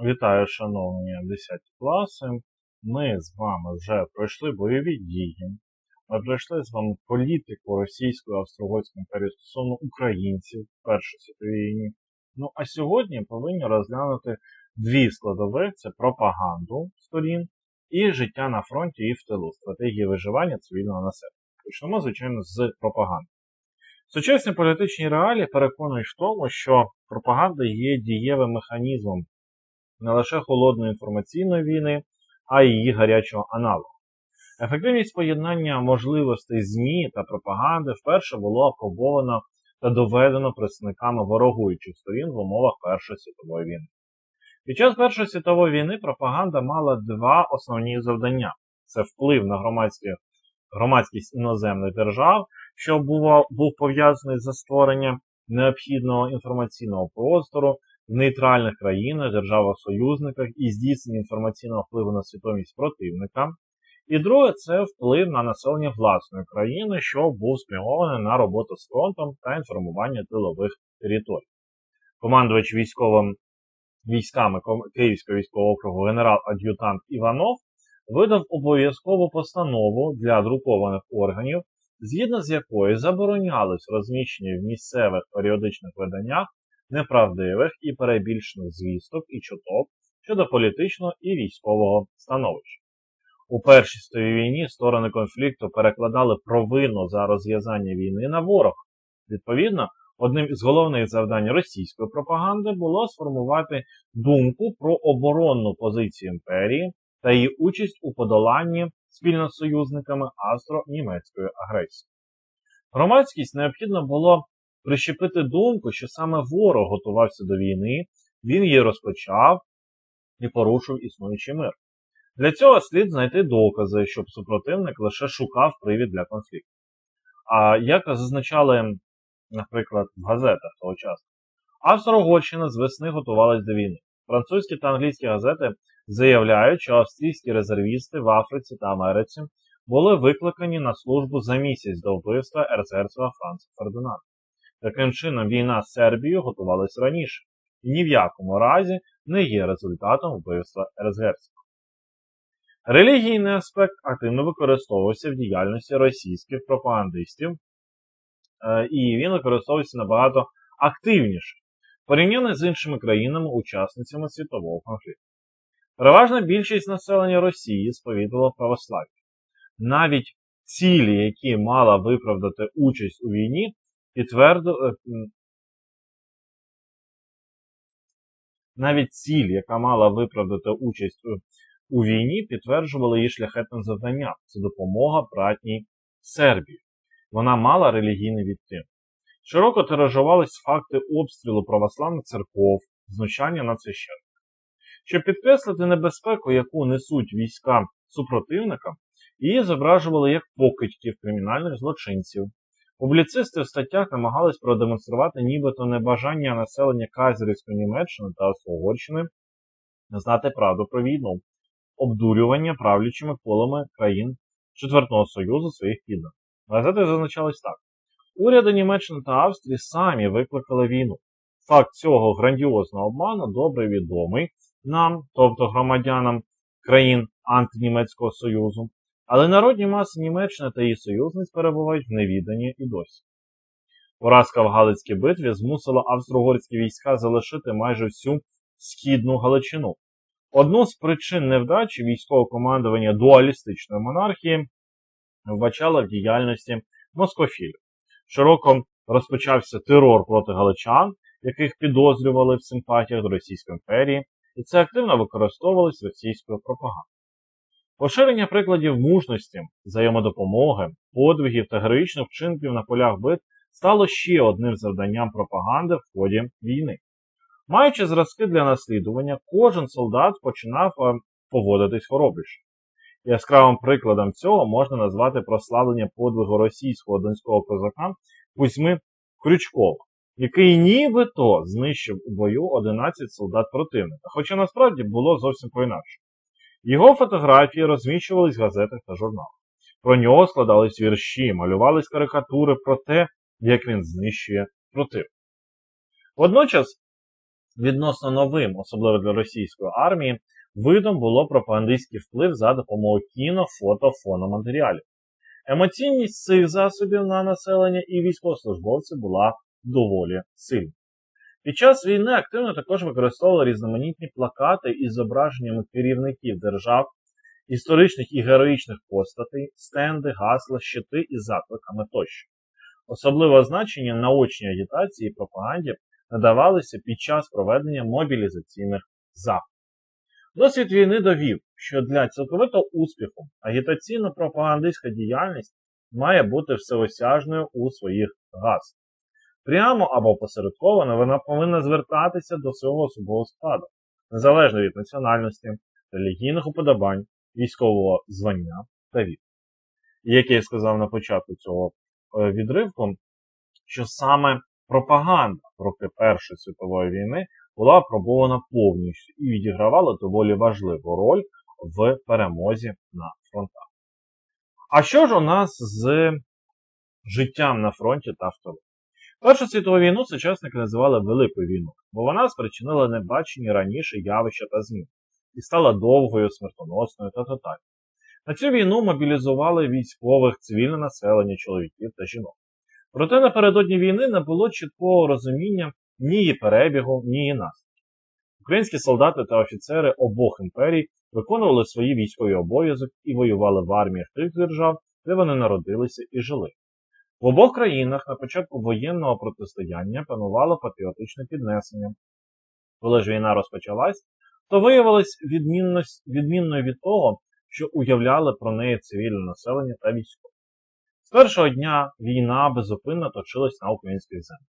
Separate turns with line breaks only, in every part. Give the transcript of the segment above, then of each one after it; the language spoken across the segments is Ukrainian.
Вітаю, шановні 10 класи. Ми з вами вже пройшли бойові дії. Ми пройшли з вами політику російської австро-угорської імперії стосовно українців в Першій світовій війні. Ну а сьогодні повинні розглянути дві складових: це пропаганду сторін і життя на фронті і в тилу, стратегії виживання цивільного населення. Почнемо, звичайно, з пропаганди. Сучасні політичні реалії переконують в тому, що пропаганда є дієвим механізмом не лише холодної інформаційної війни, а й її гарячого аналогу. Ефективність поєднання можливостей ЗМІ та пропаганди вперше було апробовано та доведено представниками ворогуючих сторін в умовах Першої світової війни. Під час Першої світової війни пропаганда мала два основні завдання: це вплив на громадські, громадськість іноземних держав, що був, пов'язаний за створенням необхідного інформаційного простору нейтральних країнах, державах-союзниках і здійснення інформаційного впливу на свідомість противника. І друге, це вплив на населення власної країни, що був спрямований на роботу з фронтом та інформування тилових територій. Командувач військовим військами Київського військового округу генерал-ад'ютант Іванов видав обов'язкову постанову для друкованих органів, згідно з якою заборонялось розміщення в місцевих періодичних виданнях неправдивих і перебільшених звісток і чуток щодо політичного і військового становища. У Першій світовій війні сторони конфлікту перекладали провину за розв'язання війни на ворог. Відповідно, одним із головних завдань російської пропаганди було сформувати думку про оборонну позицію імперії та її участь у подоланні спільно з союзниками австро-німецької агресії. Громадськість необхідно було прищепити думку, що саме ворог готувався до війни, він її розпочав і порушив існуючий мир. Для цього слід знайти докази, щоб супротивник лише шукав привід для конфлікту. А як зазначали, наприклад, в газетах того часу, Австро-Угорщина з весни готувалась до війни. Французькі та англійські газети заявляють, що австрійські резервісти в Африці та Америці були викликані на службу за місяць до вбивства ерцгерцога Франца Фердинанда. Таким чином, війна з Сербією готувалась раніше і ні в якому разі не є результатом вбивства ерцгерцога. Релігійний аспект активно використовувався в діяльності російських пропагандистів, е, і він використовується набагато активніше, порівняно з іншими країнами-учасницями світового конфлікту. Переважна більшість населення Росії сповідувала православ'я. Навіть цілі, які мала виправдати участь у війні, підтвердили навіть ціль, яка мала виправдати участь у війні, підтверджувала її шляхетним завданням це допомога братній Сербії. Вона мала релігійний відтин. Широко тиражувались факти обстрілу православних церков, знущання над священниками. Щоб підкреслити небезпеку, яку несуть війська супротивника, її зображували як покидьків кримінальних злочинців, Публіцисти в статтях намагались продемонструвати нібито небажання населення Казерівської Німеччини та Угорщини знати правду про війну, обдурювання правлячими колами країн Четвертого Союзу своїх підданих. Газети зазначались так: уряди Німеччини та Австрії самі викликали війну. Факт цього грандіозного обману добре відомий нам, тобто громадянам країн антинімецького союзу, але народні маси Німеччини та її союзниць перебувають в невіданні і досі. Поразка в Галицькій битві змусила австро-угорські війська залишити майже всю східну Галичину. Одну з причин невдачі військового командування дуалістичної монархії вбачала в діяльності москофілів. Широко розпочався терор проти галичан, яких підозрювали в симпатіях до Російської імперії, і це активно використовувалось російською пропагандою. Поширення прикладів мужності, взаємодопомоги, подвигів та героїчних вчинків на полях бит стало ще одним завданням пропаганди в ході війни. Маючи зразки для наслідування, кожен солдат починав е, поводитись хоробріше. Яскравим прикладом цього можна назвати прославлення подвигу російського донського козака Кузьми Крючкова, який нібито знищив у бою 11 солдат противника, хоча насправді було зовсім по-інакше. Його фотографії розміщувались в газетах та журналах. Про нього складались вірші, малювались карикатури про те, як він знищує против. Водночас Відносно новим, особливо для російської армії, видом було пропагандистський вплив за допомогою кіно, фото, фономатеріалів. Емоційність цих засобів на населення і військовослужбовців була доволі сильна. Під час війни активно також використовували різноманітні плакати із зображеннями керівників держав, історичних і героїчних постатей, стенди, гасла, щити із закликами тощо. Особливе значення наочній агітації і пропаганді надавалися під час проведення мобілізаційних заходів. Досвід війни довів, що для цілковитого успіху агітаційно-пропагандистська діяльність має бути всеосяжною у своїх гаслах. Прямо або посередковано вона повинна звертатися до свого особового складу, незалежно від національності, релігійних уподобань, військового звання та віку. І як я сказав на початку цього е, відривку, що саме пропаганда проти Першої світової війни була апробована повністю і відігравала доволі важливу роль в перемозі на фронтах. А що ж у нас з життям на фронті та в тилу? Першу світову війну сучасники називали Великою війною, бо вона спричинила небачені раніше явища та зміни і стала довгою, смертоносною та тотальною. На цю війну мобілізували військових, цивільне населення, чоловіків та жінок. Проте напередодні війни не було чіткого розуміння ні її перебігу, ні її наслідків. Українські солдати та офіцери обох імперій виконували свої військові обов'язок і воювали в арміях тих держав, де вони народилися і жили. В обох країнах на початку воєнного протистояння панувало патріотичне піднесення. Коли ж війна розпочалась, то виявилось відмінною від того, що уявляли про неї цивільне населення та військові. З першого дня війна безупинно точилась на українських землях.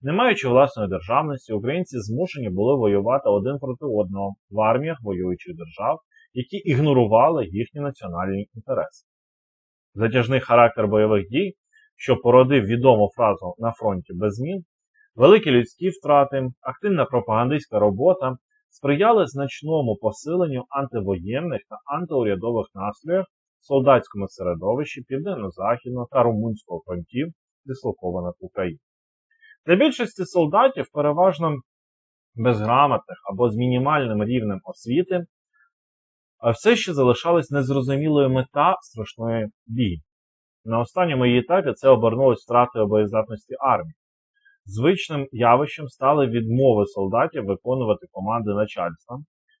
Не маючи власної державності, українці змушені були воювати один проти одного в арміях воюючих держав, які ігнорували їхні національні інтереси. Затяжний характер бойових дій, що породив відому фразу на фронті без змін, великі людські втрати, активна пропагандистська робота сприяли значному посиленню антивоєнних та антиурядових настроїв в солдатському середовищі Південно-Західного та Румунського фронтів, дислокованих в Україні. Для більшості солдатів, переважно безграмотних або з мінімальним рівнем освіти, все ще залишалась незрозумілою мета страшної бій. На останньому її етапі це обернулось втратою боєздатності армії. Звичним явищем стали відмови солдатів виконувати команди начальства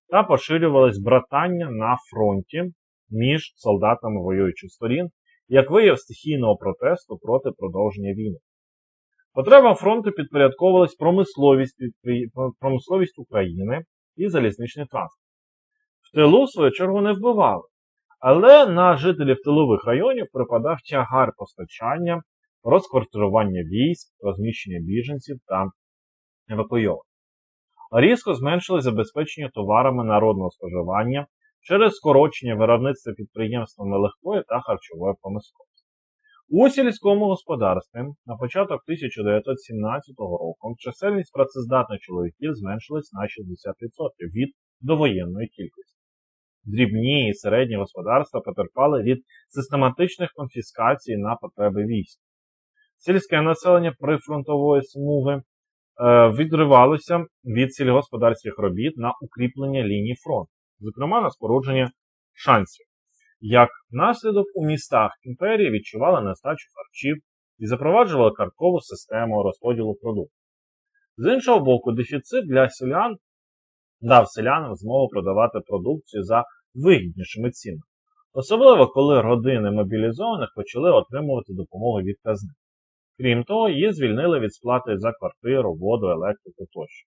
та поширювалось братання на фронті між солдатами воюючих сторін, як вияв стихійного протесту проти продовження війни. Потребам фронту підпорядковувалась промисловість, промисловість України і залізничний транспорт. В тилу, в свою чергу, не вбивали. Але на жителів тилових районів припадав тягар постачання, розквартирування військ, розміщення біженців та евакуйованих. Різко зменшили забезпечення товарами народного споживання через скорочення виробництва підприємствами легкої та харчової промисловості. У сільському господарстві на початок 1917 року чисельність працездатних чоловіків зменшилась на 60% від довоєнної кількості. Дрібні і середні господарства потерпали від систематичних конфіскацій на потреби військ. Сільське населення прифронтової смуги е, відривалося від сільгосподарських робіт на укріплення ліній фронту, зокрема на спорудження шансів. Як наслідок у містах імперії відчували нестачу харчів і запроваджували карткову систему розподілу продуктів. З іншого боку, дефіцит для селян дав селянам змогу продавати продукцію за вигіднішими цінами, особливо коли родини мобілізованих почали отримувати допомогу від казни. Крім того, її звільнили від сплати за квартиру, воду, електрику тощо.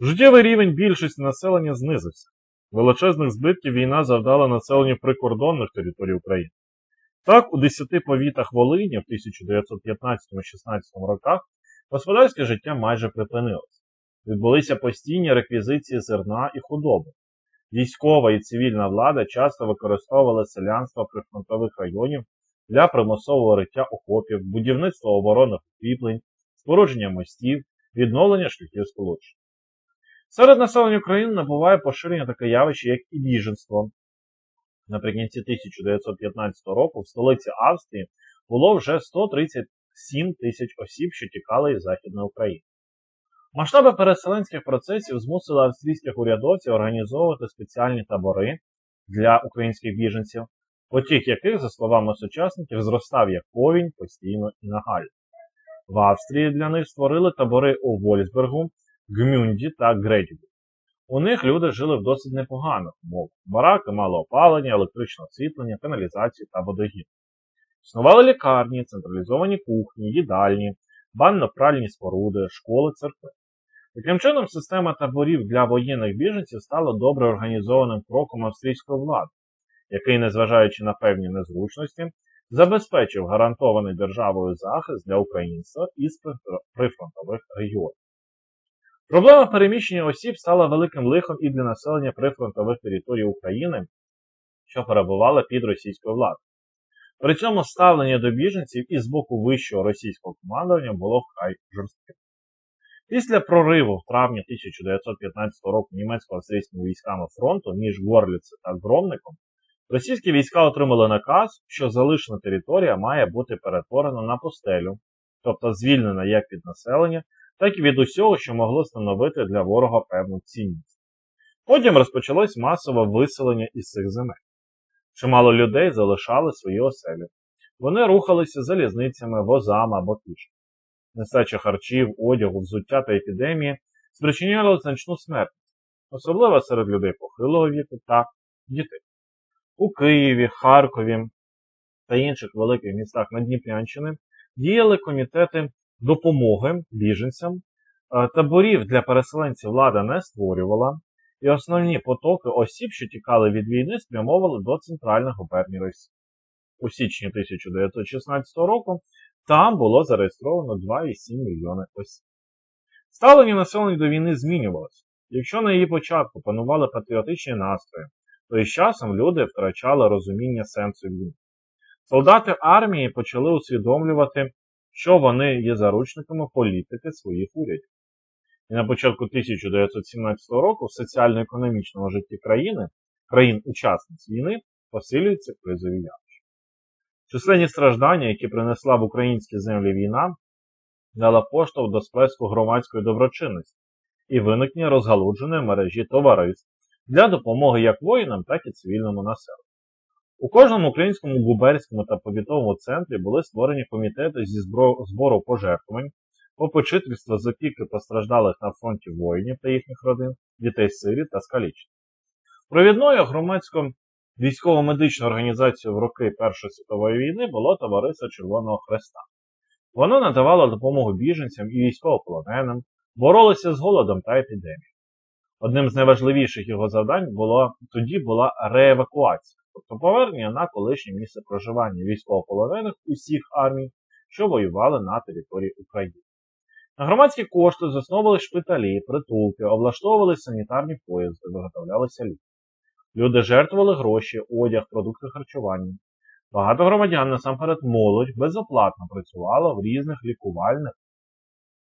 Життєвий рівень більшості населення знизився. Величезних збитків війна завдала населенню прикордонних територій України. Так, у 10 повітах Волині в 1915-16 роках господарське життя майже припинилось. Відбулися постійні реквізиції зерна і худоби. Військова і цивільна влада часто використовували селянство прифронтових районів для примусового риття окопів, будівництва оборонних укріплень, спорудження мостів, відновлення шляхів сполучення. Серед населення України набуває поширення таке явище, як і біженство. Наприкінці 1915 року в столиці Австрії було вже 137 тисяч осіб, що тікали із Західної України. Масштаби переселенських процесів змусили австрійських урядовців організовувати спеціальні табори для українських біженців, потік яких, за словами сучасників, зростав як повінь постійно і нагально. В Австрії для них створили табори у Вольсбергу, Гмюнді та Гредюбі. У них люди жили в досить непоганих умовах. Бараки мали опалення, електричне освітлення, каналізацію та водогін. Існували лікарні, централізовані кухні, їдальні, банно-пральні споруди, школи, церкви. Таким чином, система таборів для воєнних біженців стала добре організованим кроком австрійської влади, який, незважаючи на певні незручності, забезпечив гарантований державою захист для українців із прифронтових регіонів. Проблема переміщення осіб стала великим лихом і для населення прифронтових територій України, що перебувала під російською владою. При цьому ставлення до біженців і з боку вищого російського командування було вкрай жорстким. Після прориву в травні 1915 року німецько-австрійськими військами фронту між Горліце та Громником, російські війська отримали наказ, що залишена територія має бути перетворена на пустелю, тобто звільнена як від населення, так і від усього, що могло становити для ворога певну цінність. Потім розпочалось масове виселення із цих земель. Чимало людей залишали свої оселі. Вони рухалися залізницями, возами або пішки. Нестача харчів, одягу, взуття та епідемії спричиняли значну смертність, особливо серед людей похилого віку та дітей. У Києві, Харкові та інших великих містах Надніпрянщини діяли комітети допомоги біженцям. Е, таборів для переселенців влада не створювала, і основні потоки осіб, що тікали від війни, спрямовували до центральних губерній Росії. У січні 1916 року там було зареєстровано 2,7 мільйони осіб. Ставлення населення до війни змінювалося. Якщо на її початку панували патріотичні настрої, то із часом люди втрачали розуміння сенсу війни. Солдати армії почали усвідомлювати, що вони є заручниками політики своїх урядів. І на початку 1917 року в соціально-економічному житті країни, країн-учасниць війни, посилюються кризові явища. Численні страждання, які принесла в українські землі війна, дала поштовх до сплеску громадської доброчинності і виникнення розгалудженої мережі товариств для допомоги як воїнам, так і цивільному населенню. У кожному українському губерському та повітовому центрі були створені комітети зі збору пожертвувань, попечительства з опіки постраждалих на фронті воїнів та їхніх родин, дітей сиріт та скалічних. Провідною громадською військово-медичною організацією в роки Першої світової війни було Товариство Червоного Хреста. Воно надавало допомогу біженцям і військовополоненим, боролося з голодом та епідемією. Одним з найважливіших його завдань було, тоді була реевакуація, тобто повернення на колишнє місце проживання військовополонених усіх армій, що воювали на території України. На громадські кошти засновували шпиталі, притулки, облаштовували санітарні поїзди, виготовлялися ліки. Люди жертвували гроші, одяг, продукти харчування. Багато громадян, насамперед молодь, безоплатно працювало в різних лікувальних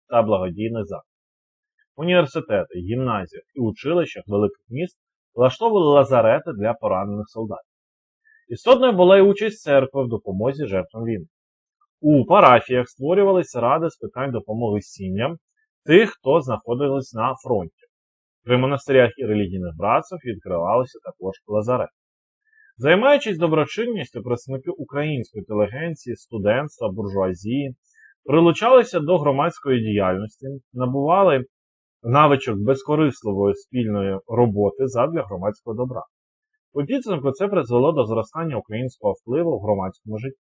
та благодійних закладах. Університети, гімназіях і училищах великих міст влаштовували лазарети для поранених солдатів. Істотною була й участь церкви в допомозі жертвам війни. У парафіях створювалися ради з питань допомоги сім'ям тих, хто знаходились на фронті. При монастирях і релігійних братцях відкривалися також лазарети. Займаючись доброчинністю, представники української інтелігенції, студентства, буржуазії, прилучалися до громадської діяльності, набували навичок безкорисливої спільної роботи задля громадського добра. У підсумку це призвело до зростання українського впливу в громадському житті.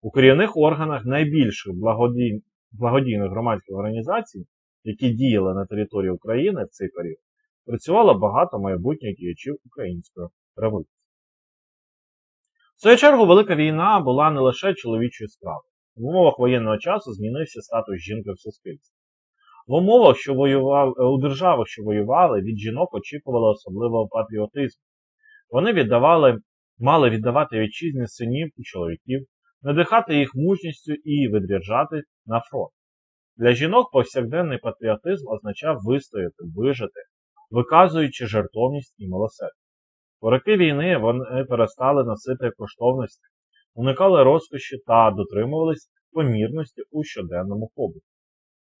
У керівних органах найбільших благодій... благодійних громадських організацій, які діяли на території України в цей період, працювало багато майбутніх діячів української революції. В свою чергу, Велика війна була не лише чоловічою справою. В умовах воєнного часу змінився статус жінки в суспільстві. В умовах, що воював, у державах, що воювали, від жінок очікували особливого патріотизму. Вони віддавали, мали віддавати вітчизні синів і чоловіків, надихати їх мужністю і відряджати на фронт. Для жінок повсякденний патріотизм означав вистояти, вижити, виказуючи жертовність і милосердя. У роки війни вони перестали носити коштовності, уникали розкоші та дотримувались помірності у щоденному побуті.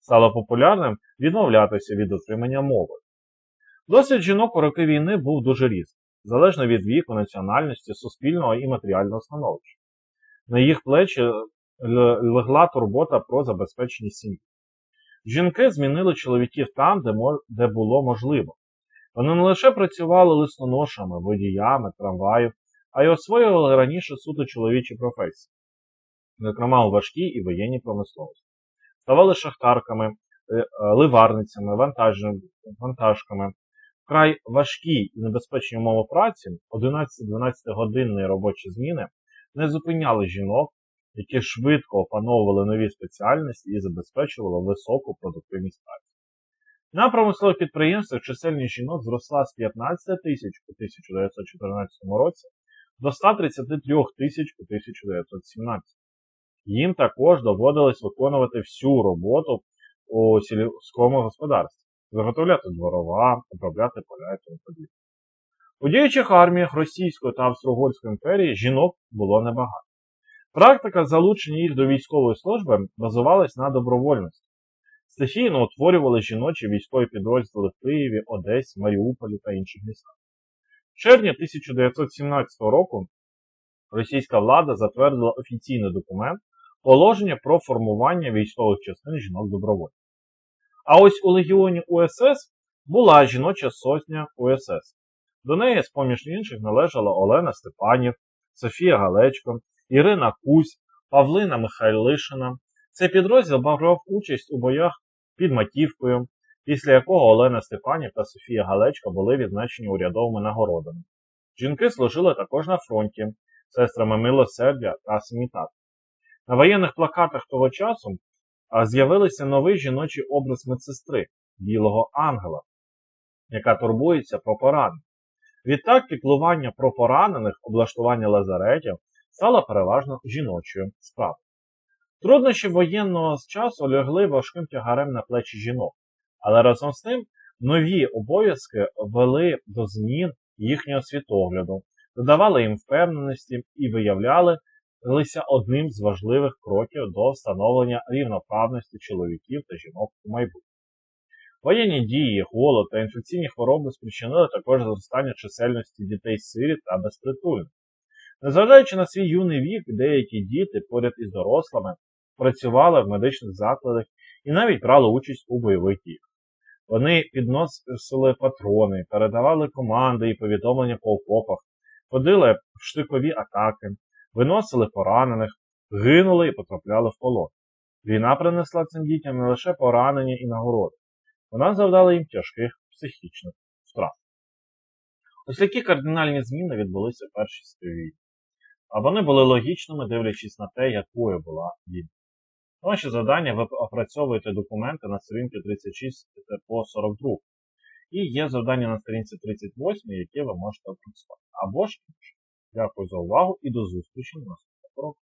Стало популярним відмовлятися від отримання мови. Досвід жінок у роки війни був дуже різний, залежно від віку, національності, суспільного і матеріального становища. На їх плечі легла турбота про забезпечення сім'ї. Жінки змінили чоловіків там, де, де було можливо. Вони не лише працювали листоношами, водіями, трамваїв, а й освоювали раніше суто чоловічі професії, зокрема у важкій і воєнній промисловості. Ставали шахтарками, е, е, ливарницями, вантажками. Вкрай важкі і небезпечні умови праці, 11-12 годинні робочі зміни, не зупиняли жінок, які швидко опановували нові спеціальності і забезпечували високу продуктивність праці. На промислових підприємствах чисельність жінок зросла з 15 тисяч у 1914 році до 133 тисяч у 1917. Їм також доводилось виконувати всю роботу у сільському господарстві, заготовляти дворова, обробляти поля і тому подібне. У діючих арміях Російської та Австро-Угорської імперії жінок було небагато. Практика залучення їх до військової служби базувалась на добровольності. Стихійно утворювали жіночі військові підрозділи в Києві, Одесі, Маріуполі та інших містах. В червні 1917 року російська влада затвердила офіційний документ положення про формування військових частин жінок добровольців. А ось у легіоні УСС була жіноча сотня УСС. До неї, з-поміж інших, належала Олена Степанів, Софія Галечко, Ірина Кузь, Павлина Михайлишина. Цей підрозділ брав участь у боях під Матівкою, після якого Олена Степанів та Софія Галечко були відзначені урядовими нагородами. Жінки служили також на фронті сестрами Милосердя та Смітат. На воєнних плакатах того часу а, з'явився новий жіночий образ медсестри Білого Ангела, яка турбується про поранених. Відтак піклування про поранених, облаштування лазаретів стало переважно жіночою справою. Труднощі воєнного часу лягли важким тягарем на плечі жінок, але разом з тим нові обов'язки вели до змін їхнього світогляду, додавали їм впевненості і виявлялися одним з важливих кроків до встановлення рівноправності чоловіків та жінок у майбутньому. Воєнні дії, голод та інфекційні хвороби спричинили також зростання чисельності дітей-сиріт та безпритульних. Незважаючи на свій юний вік, деякі діти поряд із дорослими працювали в медичних закладах і навіть брали участь у бойових діях. Вони підносили патрони, передавали команди і повідомлення по окопах, ходили в штикові атаки, виносили поранених, гинули і потрапляли в полон. Війна принесла цим дітям не лише поранення і нагороди, вона завдала їм тяжких психічних втрат. Ось такі кардинальні зміни відбулися в Першій світовій. А вони були логічними, дивлячись на те, якою була війна. Ваші завдання ви опрацьовуєте документи на сторінці 36 по 42. І є завдання на сторінці 38, яке ви можете опрацювати. Або ж інші. Дякую за увагу і до зустрічі на наступному уроку.